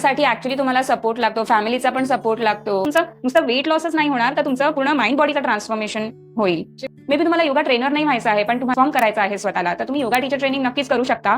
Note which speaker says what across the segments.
Speaker 1: साठी ऍक्च्युली तुम्हाला सपोर्ट लागतो फॅमिलीचा पण सपोर्ट लागतो. तुमचं नुसतं वेट लॉसच नाही होणार तर तुमचं पूर्ण माइंड बॉडीचं ट्रान्सफॉर्मेशन होईल. मे बी तुम्हाला योगा ट्रेनर नाही व्हायचं आहे पण तुम्हाला फॉर्म करायचं आहे स्वतःला. तर तुम्ही योगा टीचर ट्रेनिंग नक्कीच करू शकता.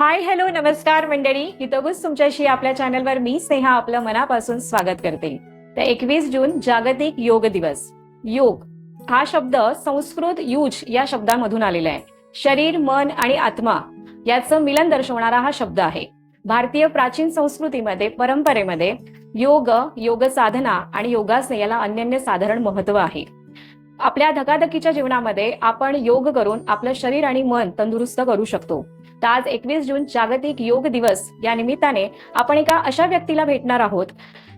Speaker 2: हाय हॅलो नमस्कार मंडळी. हितगुज तुमच्याशी आपल्या चॅनलवर मी स्नेहा आपलं मनापासून स्वागत करते. तर एकवीस जून जागतिक योग दिवस. योग हा शब्द संस्कृत युज या शब्दामधून आलेला आहे. शरीर मन आणि आत्मा याचं मिलन दर्शवणारा हा शब्द आहे. भारतीय प्राचीन संस्कृतीमध्ये परंपरेमध्ये योग योग साधना आणि योगासने याला अनन्य साधारण महत्त्व आहे. आपल्या धकाधकीच्या जीवनामध्ये आपण योग करून आपलं शरीर आणि मन तंदुरुस्त करू शकतो. तर आज एकवीस जून जागतिक योग दिवस या निमित्ताने आपण एका अशा व्यक्तीला भेटणार आहोत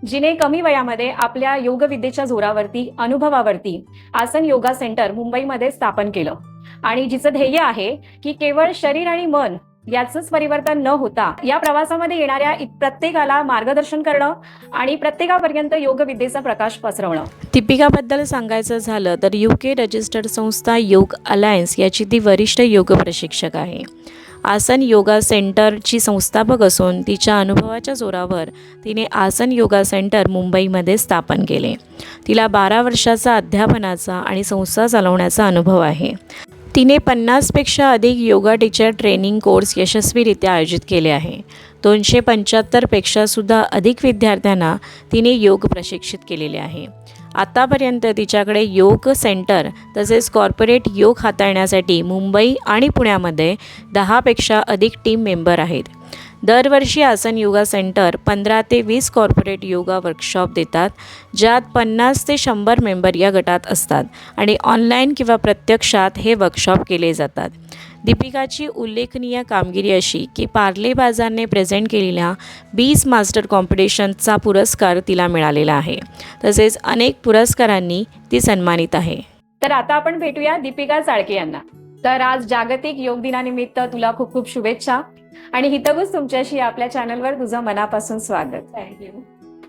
Speaker 2: जिने कमी वयामध्ये आपल्या योगविद्येच्या जोरावरती अनुभवावरती आसन योगा सेंटर मुंबईमध्ये स्थापन केलं. आणि जिचं ध्येय आहे की केवळ शरीर आणि मन याचंच परिवर्तन न होता या प्रवासामध्ये येणाऱ्या प्रत्येकाला मार्गदर्शन करणं आणि प्रत्येकापर्यंत योगविद्येचा प्रकाश पसरवणं.
Speaker 3: दीपिकाबद्दल सांगायचं झालं तर यू के रजिस्टर्ड संस्था योग अलायन्स याची ती वरिष्ठ योग प्रशिक्षक आहे. आसन योगा सेंटरची संस्थापक असून तिच्या अनुभवाच्या जोरावर तिने आसन योगा सेंटर मुंबईमध्ये स्थापन केले. तिला बारा वर्षाचा अध्यापनाचा आणि संस्था चालवण्याचा अनुभव आहे. तिने पन्नासपेक्षा अधिक योगा टीचर ट्रेनिंग कोर्स यशस्वीरित्या आयोजित केले आहे. दोनशे पंच्याहत्तरपेक्षासुद्धा अधिक विद्यार्थ्यांना तिने योग प्रशिक्षित केलेले आहे. आतापर्यंत तिच्याकडे योग सेंटर तसेच कॉर्पोरेट योग हाताळण्यासाठी मुंबई आणि पुण्यामध्ये दहापेक्षा अधिक टीम मेंबर आहेत. दरवर्षी आसन योगा सेंटर पंधरा ते वीस कॉर्पोरेट योगा वर्कशॉप देतात ज्यात पन्नास ते शंभर मेंबर या गटात असतात आणि ऑनलाईन किंवा प्रत्यक्षात हे वर्कशॉप केले जातात. दीपिकाची उल्लेखनीय कामगिरी अशी की पार्ले बाजारने प्रेझेंट केलेल्या बीस मास्टर कॉम्पिटिशनचा पुरस्कार तिला मिळालेला आहे. तसेच अनेक पुरस्कारांनी ती सन्मानित आहे.
Speaker 2: तर आता आपण भेटूया दीपिका चाळके यांना. तर आज जागतिक योग दिनानिमित्त तुला खूप खूप शुभेच्छा. आणि हितगुज तुमच्याशी आपल्या चॅनलवर तुझं मनापासून स्वागत. Thank you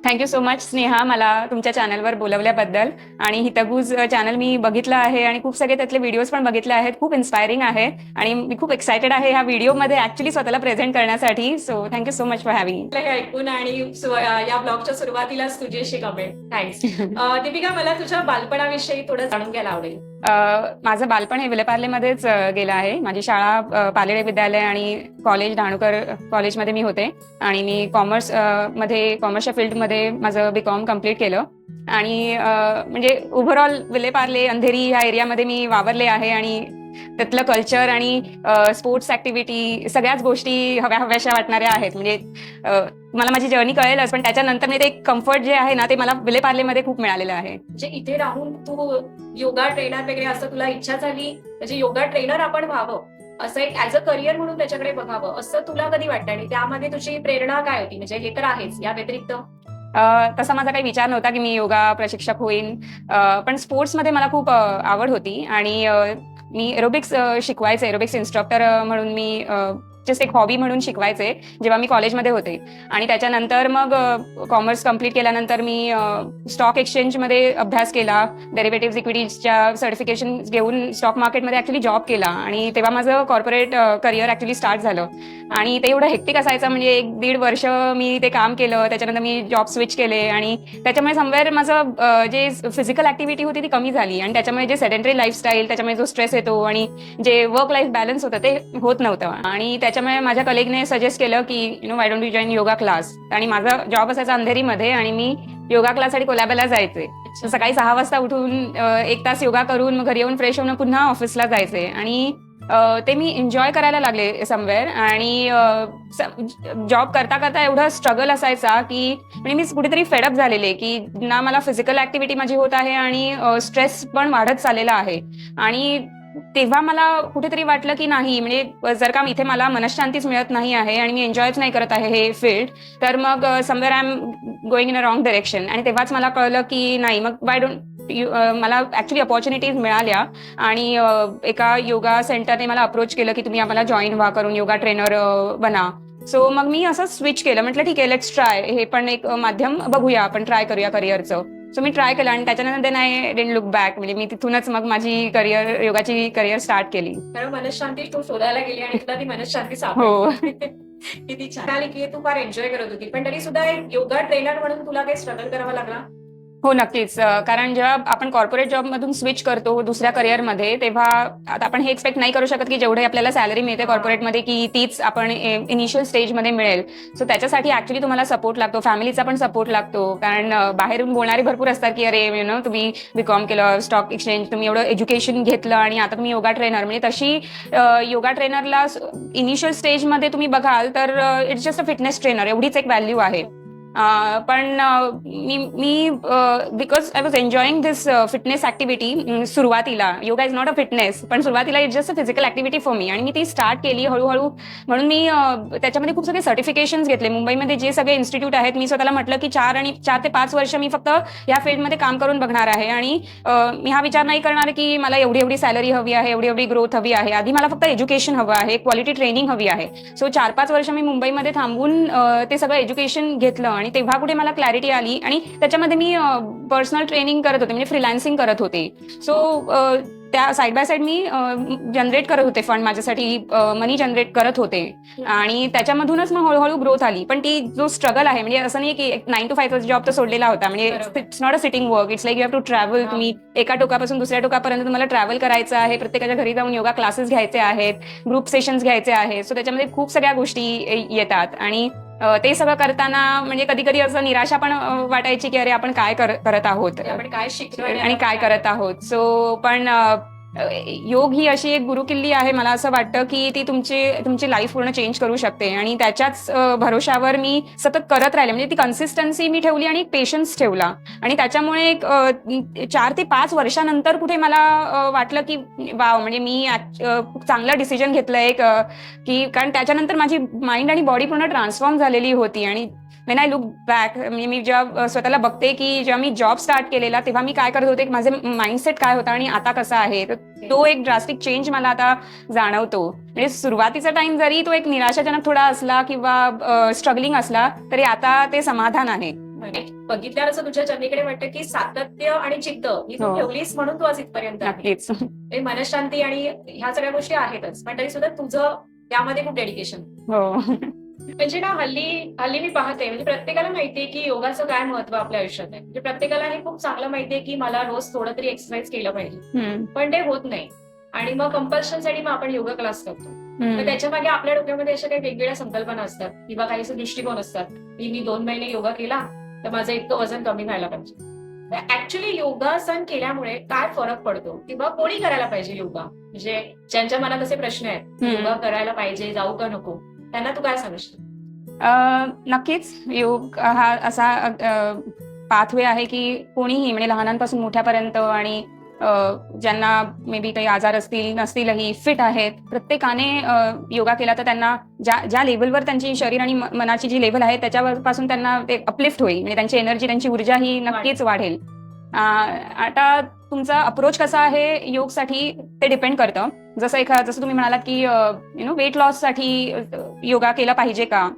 Speaker 1: thank you so much Sneha मला तुमच्या चॅनलवर बोलवल्याबद्दल. आणि हितगुज चॅनल मी बघितलं आहे आणि खूप सगळे त्यातले व्हिडिओज पण बघितले आहेत. खूप इन्स्पायरिंग आहे. आणि मी खूप एक्सायटेड आहे ह्या व्हिडिओमध्ये ऍक्च्युली स्वतःला प्रेझेंट करण्यासाठी. So thank you so much for having
Speaker 2: ऐकून आणि या ब्लॉगच्या सुरुवातीलाच तुझी अशी कमेंट थँक्स दीपिका मला तुझ्या बालपणाविषयी थोडं जाणून घ्यायला आवडेल.
Speaker 1: माझं बालपण हे विलेपार्लेमध्येच गेलं आहे. माझी शाळा पालेडे विद्यालय आणि कॉलेज डहाणूकर कॉलेजमध्ये मी होते. आणि मी कॉमर्समध्ये कॉमर्सच्या फील्डमध्ये माझं बी कॉम कंप्लीट केलं. आणि म्हणजे ओव्हरऑल विलेपार्ले अंधेरी ह्या एरियामध्ये मी वावरले आहे आणि त्यातलं कल्चर आणि स्पोर्ट्स ऍक्टिव्हिटी सगळ्याच गोष्टी हव्या हव्याशा वाटणाऱ्या आहेत. म्हणजे मला माझी जर्नी कळेलच पण त्याच्यानंतर मी ते कम्फर्ट जे आहे ना ते मला विलेपार्लेमध्ये खूप मिळालेलं आहे.
Speaker 2: म्हणजे इथे राहून तू योगा ट्रेनर वगैरे असं तुला इच्छा झाली म्हणजे योगा ट्रेनर आपण व्हावं असं एक ऍज अ करिअर म्हणून त्याच्याकडे बघावं असं तुला कधी वाटतं आणि त्यामध्ये तुझी प्रेरणा काय होती? म्हणजे हे तर आहेच या व्यतिरिक्त?
Speaker 1: तसा माझा काही विचार नव्हता की मी योगा प्रशिक्षक होईन. पण स्पोर्ट्समध्ये मला खूप आवड होती. आणि मी एरोबिक्स शिकवायचे एरोबिक्स इन्स्ट्रक्टर म्हणून मी जस्ट एक हॉबी म्हणून शिकवायचे जेव्हा मी कॉलेजमध्ये होते. आणि त्याच्यानंतर मग कॉमर्स कंप्लीट केल्यानंतर मी स्टॉक एक्सचेंजमध्ये अभ्यास केला. डेरिव्हेटिव्ह इक्विटीजच्या सर्टिफिकेशन घेऊन स्टॉक मार्केटमध्ये ॲक्च्युली जॉब केला. आणि तेव्हा माझं कॉर्पोरेट करिअर ॲक्च्युली स्टार्ट झालं. आणि ते एवढं हेक्टिक असायचं म्हणजे एक दीड वर्ष मी ते काम केलं त्याच्यानंतर मी जॉब स्विच केले आणि त्याच्यामुळे समवेअर माझं जे फिजिकल ऍक्टिव्हिटी होती ती कमी झाली. आणि त्याच्यामुळे जे सेडेंटरी लाईफस्टाईल त्याच्यामुळे जो स्ट्रेस येतो आणि जे वर्क लाईफ बॅलन्स होतं ते होत नव्हतं. आणि त्याच्यामुळे माझ्या कलिगने सजेस्ट केलं की you know why don't you join yoga class आणि माझा जॉब असायचा अंधेरीमध्ये आणि मी योगा क्लाससाठी कोलॅबाला जायचे. सकाळी सहा वाजता उठून एक तास योगा करून मग घरी येऊन फ्रेश होऊन पुन्हा ऑफिसला जायचे. आणि ते मी एन्जॉय करायला लागले समवेअर आणि जॉब करता करता एवढा स्ट्रगल असायचा की म्हणजे मी कुठेतरी फेडअप झालेले की ना मला फिजिकल ऍक्टिव्हिटी माझी होत आहे आणि स्ट्रेस पण वाढत चाललेला आहे. आणि तेव्हा मला कुठेतरी वाटलं की नाही म्हणजे जर का इथे मला मनशांतीच मिळत नाही आहे आणि मी एन्जॉयच नाही करत आहे हे फील्ड तर मग somewhere I am going in a wrong direction आणि तेव्हाच मला कळलं की नाही मग वाय डोंट मला ऍक्च्युली अपॉर्च्युनिटीज मिळाल्या. आणि एका योगा सेंटरने मला अप्रोच केलं की तुम्ही आम्हाला जॉईन व्हा करून योगा ट्रेनर बना. सो मग मी असं स्विच केलं. म्हटलं ठीक आहे लेट्स ट्राय हे पण एक माध्यम बघूया आपण ट्राय करूया करिअरचं सो मी ट्राय केलं आणि त्याच्यानंतर आय डेंट लुक बॅक म्हणजे मी तिथूनच मग माझी करिअर योगाची करिअर स्टार्ट केली.
Speaker 2: कारण मनशांती तू शोधायला गेली आणि तुला ती मनशांती
Speaker 1: हो.
Speaker 2: किती छान. आली की तू फार एन्जॉय करत होती. पण तरी सुद्धा एक योगा ट्रेनर म्हणून तुला काही स्ट्रगल करावा लागला?
Speaker 1: हो नक्कीच. कारण जेव्हा आपण कॉर्पोरेट जॉबमधून स्विच करतो दुसऱ्या करिअरमध्ये तेव्हा आता आपण हे एक्सपेक्ट नाही करू शकत की जेवढे आपल्याला सॅलरी मिळते कॉर्पोरेटमध्ये की तीच आपण इनिशियल स्टेजमध्ये मिळेल. सो त्याच्यासाठी ऍक्च्युली तुम्हाला सपोर्ट लागतो फॅमिलीचा पण सपोर्ट लागतो. कारण बाहेरून बोलणारे भरपूर असतात की अरे यु नो तुम्ही बीकॉम केलं स्टॉक एक्सचेंज तुम्ही एवढं एज्युकेशन घेतलं आणि आता तुम्ही योगा ट्रेनर म्हणजे तशी योगा ट्रेनरला इनिशियल स्टेजमध्ये तुम्ही बघाल तर it's just a fitness trainer एवढीच एक व्हॅल्यू आहे. पण मी मी because I was enjoying this fitness activity सुरुवातीला. Yoga is not a fitness पण सुरुवातीला it just a physical activity for me आणि मी ती स्टार्ट केली हळूहळू. म्हणून मी त्याच्यामध्ये खूप सगळे सर्टिफिकेशन घेतले. मुंबईमध्ये जे सगळे इन्स्टिट्यूट आहेत मी स्वतःला म्हटलं की चार आणि चार ते पाच वर्ष मी फक्त या फील्डमध्ये काम करून बघणार आहे. आणि मी हा विचार नाही करणार की मला एवढी एवढी सॅलरी हवी आहे एवढी एवढी ग्रोथ हवी आहे. आधी मला फक्त एज्युकेशन हवं आहे क्वालिटी ट्रेनिंग हवी आहे. सो चार पाच वर्ष मी मुंबईमध्ये थांबून ते सगळं एज्युकेशन घेतलं आणि तेव्हा कुठे मला क्लॅरिटी आली आणि त्याच्यामध्ये मी पर्सनल ट्रेनिंग करत होते म्हणजे फ्रीलान्सिंग करत होते. सो त्या साईड बाय साईड मी जनरेट करत होते फंड माझ्यासाठी मनी जनरेट करत होते. आणि त्याच्यामधूनच मग हळूहळू ग्रोथ आली. पण ती जो स्ट्रगल आहे म्हणजे असं नाही की नाईन टू फायचा जॉब तर सोडलेला होता. म्हणजे. It's not a sitting work it's like you have to travel. तुम्ही एका टोकापासून दुसऱ्या टोकापर्यंत तुम्हाला ट्रॅव्हल करायचं आहे. प्रत्येकाच्या घरी जाऊन योगा क्लासेस घ्यायचे आहेत. ग्रुप सेशन्स घ्यायचे आहेत. सो त्याच्यामध्ये खूप सगळ्या गोष्टी येतात. आणि ते सगळं करताना म्हणजे कधी कधी असं निराशा पण वाटायची की अरे आपण काय कर- करत आहोत?
Speaker 2: आपण काय शिकलो
Speaker 1: आणि काय करत आहोत? सो पण योग ही अशी एक गुरुकिल्ली आहे. मला असं वाटतं की ती तुमची तुमची लाईफ पूर्ण चेंज करू शकते. आणि त्याच्याच भरोशावर मी सतत करत राहिले. म्हणजे ती कन्सिस्टन्सी मी ठेवली आणि पेशन्स ठेवला. आणि त्याच्यामुळे एक चार ते पाच वर्षानंतर कुठे मला वाटलं की वाव म्हणजे मी चांगला डिसिजन घेतलं एक की कारण त्याच्यानंतर माझी माइंड आणि बॉडी पूर्ण ट्रान्सफॉर्म झालेली होती. आणि वेन आय लुक बॅक म्हणजे मी जेव्हा स्वतःला बघते की जेव्हा मी जॉब स्टार्ट केलेला तेव्हा मी काय करत होते माझे माइंडसेट काय होता आणि आता कसा आहे तर तो एक ड्रास्टिक चेंज मला आता जाणवतो. म्हणजे सुरुवातीचा टाइम जरी तो एक निराशाजनक थोडा असला किंवा स्ट्रगलिंग असला तरी आता ते समाधान आहे.
Speaker 2: म्हणजे बघितल्यावर असं तुझ्या जर्नीकडे वाटतं की सातत्य आणि जिद्द ही तू
Speaker 1: हो.
Speaker 2: ठेवलीस म्हणून तू आज इथपर्यंत.
Speaker 1: नक्कीच.
Speaker 2: म्हणजे मनशांती आणि ह्या सगळ्या गोष्टी आहेतच पण तरी सुद्धा तुझं त्यामध्ये खूप डेडिकेशन
Speaker 1: हो.
Speaker 2: म्हणजे ना हल्ली हल्ली मी पाहते म्हणजे प्रत्येकाला माहितीये की योगाचं काय महत्त्व आपल्या आयुष्यात आहे. म्हणजे प्रत्येकाला हे खूप चांगलं माहितीये की मला रोज थोडं तरी एक्सरसाइज केलं पाहिजे. पण ते होत नाही. आणि मग कंपल्शनसाठी मग आपण योगा क्लास करतो. तर. त्याच्यामागे आपल्या डोक्यामध्ये अशा काही वेगवेगळ्या संकल्पना असतात किंवा काही असे दृष्टिकोन असतात की मी दोन महिने योगा केला तर माझं इतकं वजन कमी व्हायला पाहिजे. तर ऍक्च्युली योगासन केल्यामुळे काय फरक पडतो? किंवा कोणी करायला पाहिजे योगा? म्हणजे ज्यांच्या मनात असे प्रश्न आहेत. योगा करायला पाहिजे जाऊ का नको? त्यांना तू काय सांगशील?
Speaker 1: नक्कीच. योग हा असा पाथवे आहे की कोणीही म्हणजे लहानांपासून मोठ्यापर्यंत आणि ज्यांना मे बी काही आजार असतील नसतीलही फिट आहेत प्रत्येकाने योगा केला तर त्यांना ज्या ज्या लेवलवर त्यांची शरीर आणि मनाची जी लेवल आहे त्याच्यापासून त्यांना ते अपलिफ्ट होईल. म्हणजे त्यांची एनर्जी त्यांची ऊर्जा ही नक्कीच वाढेल. आता तुमचा अप्रोच कसा आहे योगसाठी ते डिपेंड करतं. जसं एखादा जसं तुम्ही म्हणालात की यु नो वेट लॉससाठी योगा केला पाहिजे का?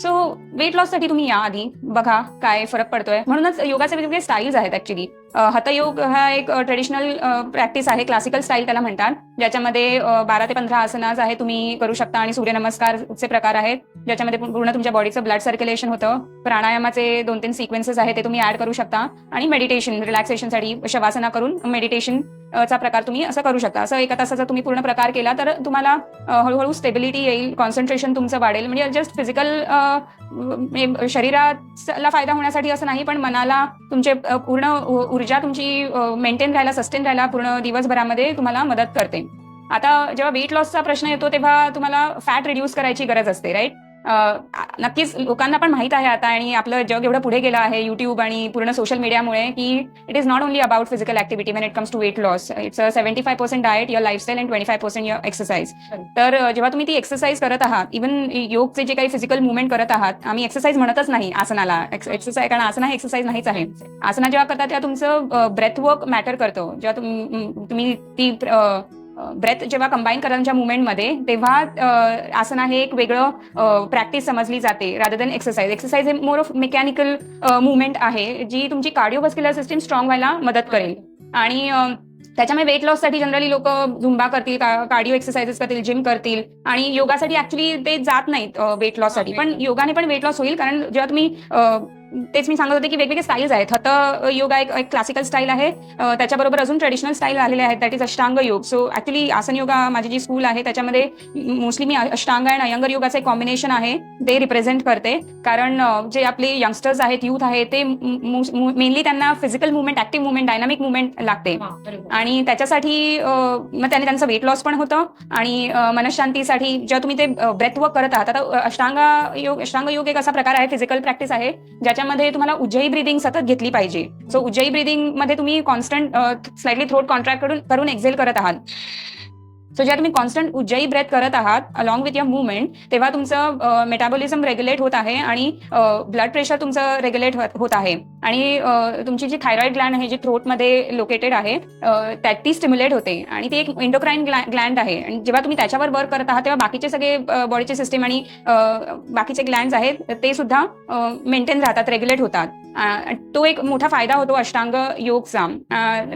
Speaker 1: सो वेट लॉससाठी तुम्ही या आधी. बघा काय फरक पडतोय. म्हणूनच योगाचे वेगवेगळे स्टाईल्स आहेत ऍक्च्युली हतयोग हा एक ट्रेडिशनल प्रॅक्टिस आहे क्लासिकल स्टाईल त्याला म्हणतात. ज्याच्यामध्ये बारा ते पंधरा आसनाज आहे तुम्ही करू शकता आणि सूर्यनमस्कारचे प्रकार आहेत. ज्याच्यामध्ये पूर्ण तुमच्या बॉडीचं ब्लड सर्क्युलेशन होतं. प्राणायामाचे दोन तीन सिक्वेन्सेस आहेत ते तुम्ही ऍड करू शकता. आणि मेडिटेशन रिलॅक्सेशनसाठी शवासना करून मेडिटेशन चा प्रकार तुम्ही असं करू शकता. असं एका तासाचा तुम्ही पूर्ण प्रकार केला तर तुम्हाला हळूहळू स्टेबिलिटी येईल कॉन्सन्ट्रेशन तुमचं वाढेल. म्हणजे जस्ट फिजिकल शरीराला फायदा होण्यासाठी असं नाही पण मनाला तुमचे पूर्ण ऊर्जा तुमची मेंटेन राहायला सस्टेन राहायला पूर्ण दिवसभरामध्ये तुम्हाला मदत करते. आता जेव्हा वेट लॉसचा प्रश्न येतो तेव्हा तुम्हाला फॅट रिड्यूस करायची गरज असते राईट नक्कीच लोकांना पण माहीत आहे आता आणि आपलं जग एवढं पुढे गेलं आहे युट्यूब आणि पूर्ण सोशल मीडियामुळे की it is not only about physical activity when it comes to weight loss it's seventy five percent diet your lifestyle and twenty five percent your exercise तर अ, जेव्हा तुम्ही ती एक्सरसाइज करत आहात इव्हन योगचे जे काही फिजिकल मुवमेंट करत आहात आम्ही एक्सरसाइज म्हणतच नाही आसनाला. एक्सरसाइज कारण आसना हे एक्सरसाइज नाहीच आहे. आसना जेव्हा करता तेव्हा तुमचं ब्रेथ वर्क मॅटर करतं. जेव्हा तुम- तुम्ही ती ब्रेथ जेव्हा कंबाईन करायच्या मुवमेंटमध्ये तेव्हा आसन हे एक वेगळं प्रॅक्टिस समजली जाते रादर दॅन एक्सरसाइज एक्सरसाइज हे मोर ऑफ मेकॅनिकल मुवमेंट आहे जी तुमची कार्डिओव्हस्क्युलर सिस्टीम स्ट्रॉंग व्हायला मदत करेल. आणि त्याच्यामुळे वेट लॉससाठी जनरली लोक झुंबा करतील कार्डिओ एक्सरसाइजेस करतील जिम करतील. आणि योगासाठी ऍक्च्युली ते जात नाहीत वेट लॉससाठी पण योगाने पण वेट लॉस होईल कारण जेव्हा तुम्ही तेच मी सांगत होते की वेगवेगळे स्टाईल्स आहेत. हत योगा एक एक क्लासिकल स्टाईल आहे. त्याच्याबरोबर अजून ट्रेडिशनल स्टाईल आलेले आहेत. दॅट इज अष्टांग योग. सो ऍक्च्युली आसन योगा माझी जी स्कूल आहे त्याच्यामध्ये मोस्टली मी अष्टांग आणि अयंगर योगाचं एक कॉम्बिनेशन आहे. ते रिप्रेझेंट करते. कारण जे आपले यंगस्टर्स आहेत युथ आहेत ते मेनली त्यांना physical movement active movement dynamic movement लागते. आणि त्याच्यासाठी मग त्याने त्यांचं वेट लॉस पण होतं. आणि मनशांतीसाठी जेव्हा तुम्ही ते ब्रेथ वर्क करत आहात. आता अष्टांग योग अष्टांग योग एक असा प्रकार आहे फिजिकल प्रॅक्टिस आहे त्याच्यामध्ये तुम्हाला उज्जयी ब्रिदिंग सतत घेतली पाहिजे. सो उज्जयी ब्रिदिंगमध्ये तुम्ही कॉन्स्टंट स्लाइटली थ्रोट कॉन्ट्रॅक्ट करून करून एक्झेल करत आहात. सो जेव्हा तुम्ही कॉन्स्टंट उज्जयी ब्रेथ करत आहात अलॉंग विथ युअर मुवमेंट तेव्हा तुमचं मेटाबॉलिझम रेग्युलेट होत आहे आणि ब्लड प्रेशर तुमचं रेग्युलेट होत आहे. आणि तुमची जी थायरॉइड ग्लँड आहे जी थ्रोटमध्ये लोकेटेड आहे त्यात ती स्टिम्युलेट होते. आणि ती एक इंडोक्राईन ग्लँड आहे. आणि जेव्हा तुम्ही त्याच्यावर वर्क करत आहात तेव्हा बाकीचे सगळे बॉडीचे सिस्टीम आणि बाकीचे ग्लँड आहेत ते सुद्धा मेंटेन राहतात रेग्युलेट होतात. तो एक मोठा फायदा होतो अष्टांग योगचा.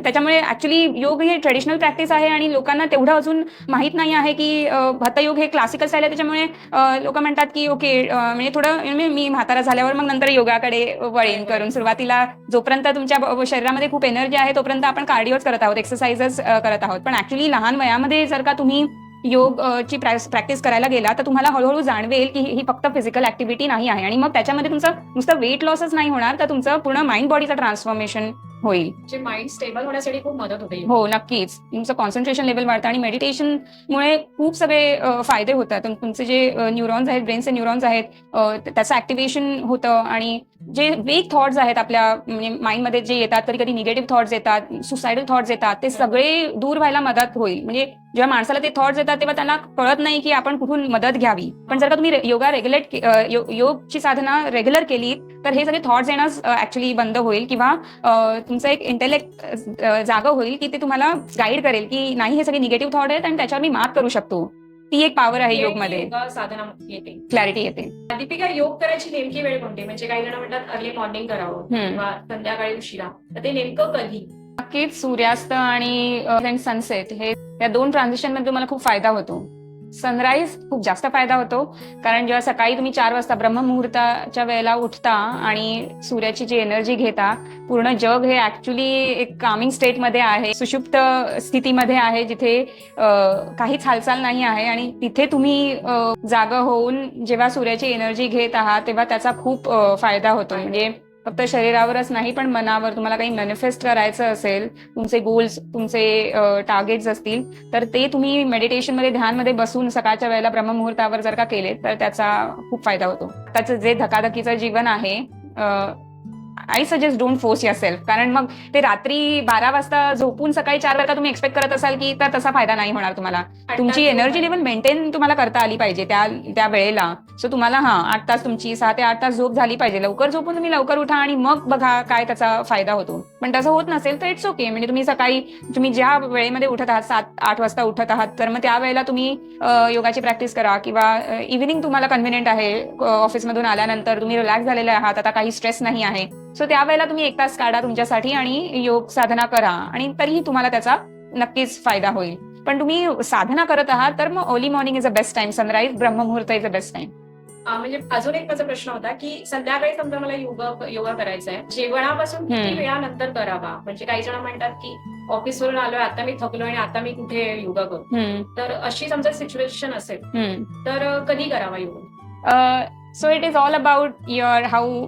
Speaker 1: त्याच्यामुळे ऍक्च्युली योग हे ट्रेडिशनल प्रॅक्टिस आहे आणि लोकांना तेवढं अजून माहीत नाही आहे की भतयोग हे क्लासिकल स्टाईल आहे. त्याच्यामुळे लोक म्हणतात की ओके म्हणजे थोडं म्हणजे मी म्हातारा झाल्यावर मग नंतर योगाकडे वळेन करून. सुरुवातीला जोपर्यंत तुमच्या शरीरामध्ये खूप एनर्जी आहे तोपर्यंत आपण कार्डिओच करत आहोत एक्सरसाइजेस करत आहोत. पण ऍक्च्युली लहान वयामध्ये जर का तुम्ही योग ची प्रॅक्टिस करायला गेला तर तुम्हाला हळूहळू जाणवेल की ही फक्त फिजिकल ऍक्टिव्हिटी नाही आहे. आणि मग त्याच्यामध्ये तुमचं नुसतं वेट लॉसच नाही होणार तर तुमचं पूर्ण माइंड बॉडीचं ट्रान्सफॉर्मेशन होईल.
Speaker 2: जे माइंड स्टेबल होण्यासाठी खूप मदत होते.
Speaker 1: हो नक्कीच. तुमचं कॉन्सन्ट्रेशन लेवल वाढतं आणि मेडिटेशनमुळे खूप सगळे फायदे होतात. तुम- तुमचे जे न्यूरॉन्स आहेत ब्रेनचे न्यूरॉन्स आहेत त्याचं ऍक्टिव्हेशन होतं आणि जे वेग थॉट्स आहेत आपल्या म्हणजे माइंडमध्ये जे येतात कधी कधी निगेटिव्ह थॉट्स येतात सुसायडल थॉट्स येतात ते सगळे दूर व्हायला मदत होईल. म्हणजे जेव्हा माणसाला ते थॉट्स येतात तेव्हा त्यांना कळत नाही की आपण कुठून मदत घ्यावी. पण जर का तुम्ही योगा रेग्युलेट योगची साधना रेग्युलर केली तर हे सगळे थॉट्स येणं ऍक्च्युली बंद होईल किंवा तुमचं एक इंटेलेक्ट जागा होईल की ते तुम्हाला गाईड करेल की नाही हे सगळे निगेटिव्ह थॉट आहेत आणि त्याच्यावर मी मात करू शकतो. ती एक पॉवर आहे
Speaker 2: योगा साधना येते.
Speaker 1: क्लॅरिटी येते.
Speaker 2: दीपिका योग करायची नेमकी वेळ कोणती? म्हणजे काही जण म्हणतात अर्ली मॉर्निंग करावं. किंवा संध्याकाळी उशिरा. तर ते नेमकं कधी?
Speaker 1: नक्कीच सूर्यास्त आणि सनसेट हे या दोन ट्रान्झिशनमध्ये तुम्हाला खूप फायदा होतो. सनराईज खूप जास्त फायदा होतो कारण जेव्हा सकाळी तुम्ही चार वाजता ब्रह्ममुहूर्ताच्या वेळेला उठता आणि सूर्याची जी एनर्जी घेता पूर्ण जग हे ऍक्च्युली एक कामिंग स्टेटमध्ये आहे सुषुप्त स्थितीमध्ये आहे जिथे काहीच हालचाल नाही आहे आणि तिथे तुम्ही जाग होऊन जेव्हा सूर्याची एनर्जी घेत आहात तेव्हा त्याचा खूप फायदा होतो. म्हणजे फक्त शरीरावरच नाही पण मनावर तुम्हाला काही मॅनिफेस्ट करायचं असेल तुमचे गोल्स तुमचे टार्गेट्स असतील तर ते तुम्ही मेडिटेशनमध्ये ध्यानमध्ये बसून सकाळच्या वेळेला ब्रह्ममुहूर्तावर जर का केले तर त्याचा खूप फायदा होतो. त्याचं जे धकाधकीचं जीवन आहे I suggest don't force yourself कारण मग ते रात्री बारा वाजता झोपून सकाळी चार वाजता तुम्ही एक्सपेक्ट करत असाल की तर तसा फायदा नाही होणार तुम्हाला. तुमची एनर्जी लेवल मेंटेन तुम्हाला करता आली पाहिजे त्या त्या वेळेला. सो तुम्हाला हा आठ तास तुमची सहा ते आठ तास झोप झाली पाहिजे. लवकर झोपून तुम्ही लवकर उठा आणि मग बघा काय त्याचा फायदा होतो. पण तसं होत नसेल तर इट्स ओके म्हणजे तुम्ही सकाळी तुम्ही ज्या वेळेमध्ये उठत आहात सात आठ वाजता उठत आहात तर मग त्या वेळेला तुम्ही योगाची प्रॅक्टिस करा किंवा इव्हिनिंग तुम्हाला कन्व्हिनियंट आहे ऑफिसमधून आल्यानंतर तुम्ही रिलॅक्स झालेले आहात आता काही स्ट्रेस नाही आहे. सो त्यावेळेला तुम्ही एक तास काढा तुमच्यासाठी आणि योग साधना करा आणि तरीही तुम्हाला त्याचा नक्कीच फायदा होईल. पण तुम्ही साधना करत आहात तर मग early morning is a best time sunrise ब्रह्ममुहूर्त is a best time
Speaker 2: म्हणजे अजून एक माझा प्रश्न होता की संध्याकाळी समजा मला योगा योगा करायचा आहे जेवणापासून किती. वेळानंतर करावा? म्हणजे काही जण म्हणतात की ऑफिसवरून आलोय आता मी थकलो आणि आता मी कुठे योगा करू? तर अशी समजा सिच्युएशन असेल तर कधी करावा yoga?
Speaker 1: So it is all about your how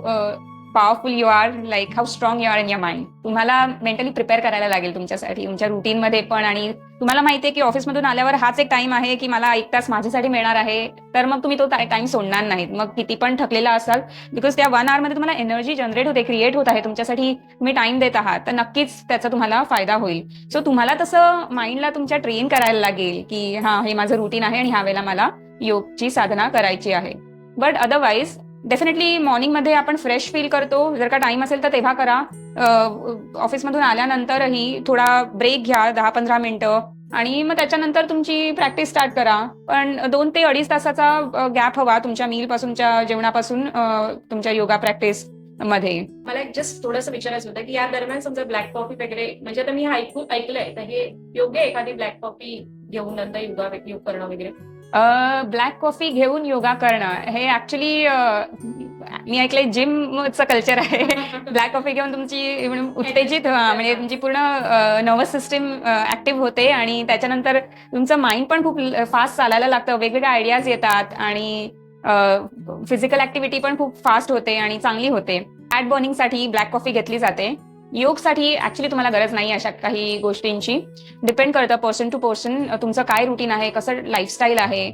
Speaker 1: powerful you are like how strong you are in your mind तुम्हाला मेंटली प्रिपेअर करायला लागेल तुमच्यासाठी तुमच्या रुटीनमध्ये पण. आणि तुम्हाला माहिती आहे की ऑफिसमधून आल्यावर हाच एक टाइम आहे की मला एक तास माझ्यासाठी मिळणार आहे. तर मग तुम्ही तो टाइम सोडणार नाहीत. मग किती पण थकलेला असाल बिकॉज त्या वनमध्ये तुम्हाला एनर्जी जनरेट होते क्रिएट होत आहे. तुमच्यासाठी तुम्ही टाइम देत आहात. तर नक्कीच त्याचा तुम्हाला फायदा होईल. सो तुम्हाला तसं माइंडला तुमच्या ट्रेन करायला लागेल की हा हे माझं रुटीन आहे आणि ह्या वेळेला मला योगची साधना करायची आहे. बट अदरवाईज डेफिनेटली मॉर्निंगमध्ये आपण फ्रेश फील करतो. जर का टाइम असेल तर तेव्हा करा. ऑफिसमधून आल्यानंतरही थोडा ब्रेक घ्या दहा पंधरा मिनिटं. आणि मग त्याच्यानंतर तुमची प्रॅक्टिस स्टार्ट करा. पण दोन ते अडीच तासाचा गॅप हवा तुमच्या मील पासूनच्या जेवणापासून तुमच्या योगा प्रॅक्टिसमध्ये.
Speaker 2: मला एक जस्ट थोडंसं विचारायचं होतं की या दरम्यान समजा ब्लॅक कॉफी वगैरे म्हणजे आता मी ऐकू ऐकलंय तर हे योग्य एखादी ब्लॅक कॉफी घेऊन नंतर योगा योग करणं वगैरे?
Speaker 1: ब्लॅक कॉफी घेऊन योगा करणं. हे ऍक्च्युली मी ऐकलंय जिमचं कल्चर आहे. ब्लॅक कॉफी घेऊन तुमची उत्तेजित म्हणजे तुमची पूर्ण नर्वस सिस्टीम ऍक्टिव्ह होते आणि त्याच्यानंतर तुमचं माइंड पण खूप फास्ट चालायला लागतं. वेगवेगळ्या आयडियाज येतात आणि फिजिकल ऍक्टिव्हिटी पण खूप फास्ट होते आणि चांगली होते. फॅट बर्निंगसाठी ब्लॅक कॉफी घेतली जाते. योगसाठी ऍक्च्युली तुम्हाला गरज नाही अशा काही गोष्टींची. डिपेंड करतं पर्सन टू पर्सन तुमचं काय रुटीन आहे कसं लाईफस्टाईल आहे.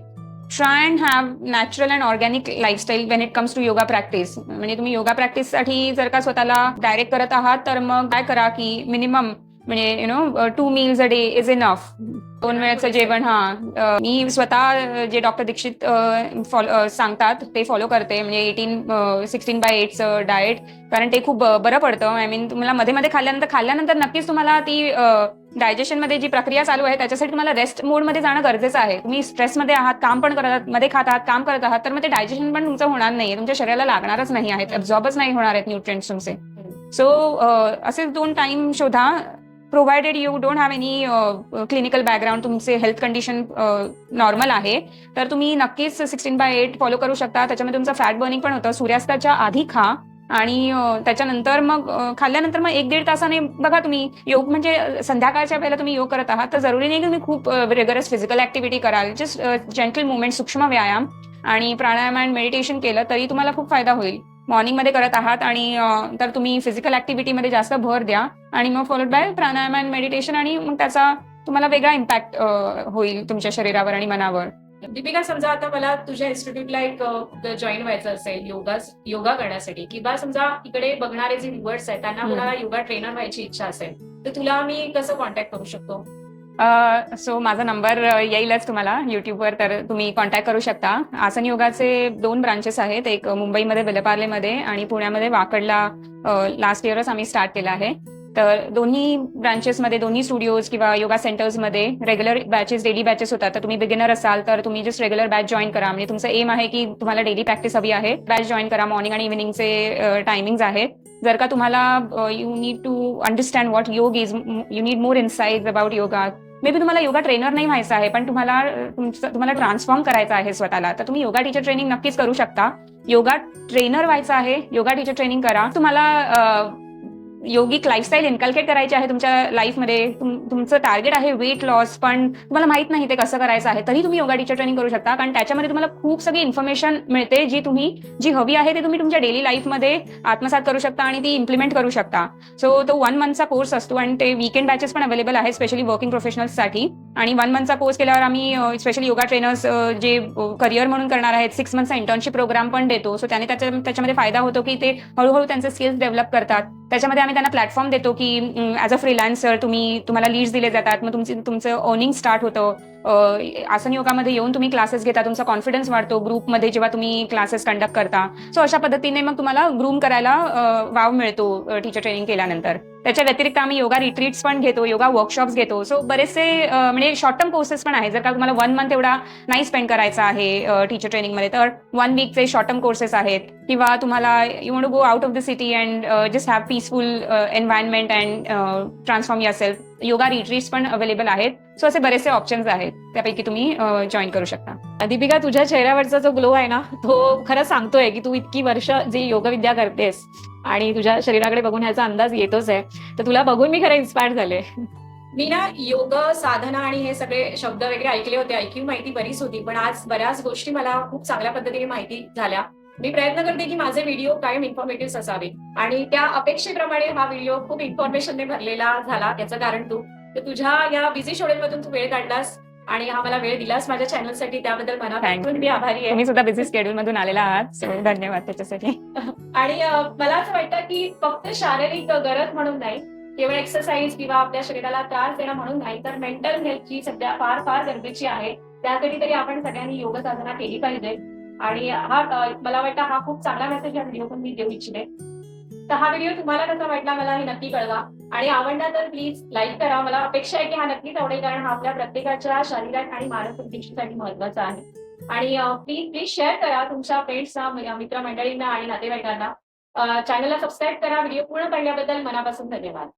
Speaker 1: Try and have natural and organic lifestyle when it comes to yoga practice म्हणजे तुम्ही योगा प्रॅक्टिससाठी जर का स्वतःला डायरेक्ट करत आहात तर मग काय करा की मिनिमम म्हणजे you know two meals a day is enough दोन वेळेचं जेवण हा. मी स्वतः जे डॉक्टर दीक्षित फॉलो सांगतात ते फॉलो करते. म्हणजे एटीन सिक्स्टीन बाय एटचं डाएट कारण ते खूप बरं पडतं. आय मीन तुम्हाला मध्ये मध्ये खाल्ल्यानंतर खाल्ल्यानंतर नक्कीच तुम्हाला ती डायजेशनमध्ये जी प्रक्रिया चालू आहे त्याच्यासाठी तुम्हाला रेस्ट मोडमध्ये जाणं गरजेचं आहे. तुम्ही स्ट्रेसमध्ये आहात काम पण करत आहात मध्ये खात आहात काम करत आहात तर मग ते डायजेशन पण तुमचं होणार नाही तुमच्या शरीराला लागणारच नाही आहेत अब्झॉर्बच नाही होणार आहेत न्यूट्रिएंट्स तुमचे. सो असे दोन टाइम शोधा. Provided you don't have any clinical background तुमचे हेल्थ कंडिशन नॉर्मल आहे तर तुम्ही नक्कीच सिक्स्टीन बाय एट फॉलो करू शकता. त्याच्यामध्ये तुमचं फॅट बर्निंग पण होतं. सूर्यास्ताच्या आधी खा आणि त्याच्यानंतर मग खाल्ल्यानंतर मग एक दीड तासाने बघा तुम्ही. योग म्हणजे संध्याकाळच्या वेळेला तुम्ही योग करत आहात तर जरुरी नाही की तुम्ही खूप रेगरस फिजिकल ऍक्टिव्हिटी कराल. जस्ट जेंटल मुवमेंट सूक्ष्म व्यायाम आणि प्राणायाम अँड मेडिटेशन केलं तरी तुम्हाला खूप फायदा होईल. मॉर्निंगमध्ये करत आहात आणि तर तुम्ही फिजिकल ऍक्टिव्हिटीमध्ये जास्त भर द्या आणि मग followed by pranayama and meditation आणि मग त्याचा तुम्हाला वेगळा इम्पॅक्ट होईल तुमच्या शरीरावर आणि मनावर
Speaker 2: दीपिका समजा आता मला तुझ्या इन्स्टिट्यूटला एक जॉईन व्हायचं असेल योगा योगा करण्यासाठी किंवा समजा इकडे बघणारे जे व्ह्युअर्स आहेत त्यांना. कोणाला योगा ट्रेनर व्हायची इच्छा असेल तर तुला मी कसं कॉन्टॅक्ट करू शकतो
Speaker 1: सो माझा नंबर येईलच तुम्हाला युट्यूबवर तर तुम्ही कॉन्टॅक्ट करू शकता. आसन योगाचे दोन ब्रांचेस आहेत. एक मुंबईमध्ये विलपार्लेमध्ये आणि पुण्यामध्ये वाकडला लास्ट इयरच आम्ही स्टार्ट केला आहे. तर दोन्ही ब्रांचेसमध्ये दोन्ही स्टुडिओज किंवा योगा सेंटर्समध्ये रेग्युलर बॅचेस डेली बॅचेस होतात. तर तुम्ही बिगिनर असाल तर तुम्ही जस्ट रेग्युलर बॅच जॉईन करा. म्हणजे तुमचं एम आहे की तुम्हाला डेली प्रॅक्टिस हवी आहे. बॅच जॉईन करा. मॉर्निंग आणि इव्हिनिंगचे टायमिंग्स आहेत. जर का तुम्हाला you need to understand what yoga is you need more insight about yoga maybe तुम्हाला योगा ट्रेनर नाही व्हायचं आहे पण तुम्हाला तुमचं तुम्हाला ट्रान्सफॉर्म करायचं आहे स्वतःला. तर तुम्ही योगा टीचर ट्रेनिंग नक्कीच करू शकता. योगा ट्रेनर व्हायचं आहे योगा टीचर ट्रेनिंग करा. तुम्हाला योगिक लाईफस्टाईल इन्कल्केट करायची आहे तुमच्या लाईफमध्ये तुम- तुमचं टार्गेट आहे वेट लॉस पण तुम्हाला माहीत नाही ते कसं करायचं आहे. तरी तुम्ही योगा टीचर ट्रेनिंग करू शकता. कारण त्याच्यामध्ये तुम्हाला खूप सगळी इन्फॉर्मेशन मिळते जी तुम्ही जी हवी आहे ते तुम्ही तुमच्या डेली लाईफमध्ये आत्मसात करू शकता आणि ती इम्प्लिमेंट करू शकता. सो तो वन मंथचा कोर्स असतो आणि ते वीकेंड बॅचेस पण अवेलेबल आहे स्पेशली वर्किंग प्रोफेशनल्ससाठी आणि वन मंथचा कोर्स केल्यावर आम्ही स्पेशली योगा ट्रेनर्स जे करिअर म्हणून करणार आहेत सिक्स मंथचा इंटर्नशिप प्रोग्राम पण देतो. सो त्याने त्याच्या त्याच्यामध्ये फायदा होतो की ते हळूहळू त्यांचे स्किल्स डेव्हलप करतात. त्याच्यामध्ये आम्ही त्यांना प्लॅटफॉर्म देतो की ॲज अ फ्रीलान्सर तुम्ही तुम्हाला लीड्स दिले जातात मग तुमची तुमचं अर्निंग स्टार्ट होतं. आसन योगामध्ये येऊन तुम्ही क्लासेस घेता तुमचा कॉन्फिडन्स वाढतो ग्रुपमध्ये जेव्हा तुम्ही क्लासेस कंडक्ट करता. सो अशा पद्धतीने मग तुम्हाला ग्रूम करायला वाव मिळतो टीचर ट्रेनिंग केल्यानंतर. त्याच्या व्यतिरिक्त आम्ही योगा रिट्रीट्स पण घेतो योगा वर्कशॉप्स घेतो. सो बरेचसे म्हणजे शॉर्ट टर्म कोर्सेस पण आहे जर का तुम्हाला वन मंथ एवढा नाही स्पेंड करायचा आहे टीचर ट्रेनिंगमध्ये तर वन वीकचे शॉर्ट टर्म कोर्सेस आहेत. किंवा तुम्हाला you want go out of the city and just have peaceful environment and transform your self yoga retreats पण अवेलेबल आहेत. सो असे बरेचसे ऑप्शन्स आहेत. त्यापैकी तुम्ही uh, जॉईन करू शकता.
Speaker 2: दीपिका तुझ्या चेहऱ्यावरचा जो ग्लो आहे ना तो खरं सांगतोय की तू इतकी वर्ष जी योगविद्या करतेस आणि तुझ्या शरीराकडे बघून ह्याचा अंदाज येतोच आहे. तर तुला बघून मी खरं इन्स्पायर झाले. मी ना योग साधना आणि हे सगळे शब्द वगैरे ऐकले होते. ऐकीव माहिती बरीच होती. पण आज बऱ्याच गोष्टी मला खूप चांगल्या पद्धतीने माहिती झाल्या. मी प्रयत्न करते की माझे व्हिडिओ कायम इन्फॉर्मेटिव्ह असावे. आणि त्या अपेक्षेप्रमाणे हा व्हिडिओ खूप इन्फॉर्मेशनने भरलेला झाला. याचं कारण तू तर तुझ्या या बिझी शेड्यूलमधून तू वेळ काढलास आणि हा मला वेळ दिलास माझ्या चॅनलसाठी त्याबद्दल मनापासून मी आभारी आहे.
Speaker 1: तुम्ही सुद्धा बिझी स्केड्यूल मधून आलेला आहात. धन्यवाद त्याच्यासाठी.
Speaker 2: आणि मला असं वाटतं की फक्त शारीरिक गरज म्हणून नाही केवळ एक्सरसाइज किंवा आपल्या शरीराला त्रास देणं म्हणून नाही तर मेंटल हेल्थची सध्या फार फार गरजेची आहे. त्यासाठी तरी आपण सगळ्यांनी योग साधना केली पाहिजे. आणि हा मला वाटतं हा खूप चांगला मेसेज या व्हिडिओ पण मी देऊ इच्छिते तर हा व्हिडिओ तुम्हाला कसा वाटला मला हे नक्की कळवा. आणि आवडला तर प्लीज लाईक करा. मला अपेक्षा आहे की हा नक्कीच आवडेल कारण हा आपल्या प्रत्येकाच्या शरीरात आणि मानसिक दृष्टीसाठी महत्त्वाचा आहे. आणि प्लीज प्लीज शेअर करा तुमच्या फ्रेंड्सना मित्रमंडळींना आणि नातेवाईकांना. चॅनलला सबस्क्राईब करा. व्हिडिओ पूर्ण पाहिल्याबद्दल मनापासून धन्यवाद.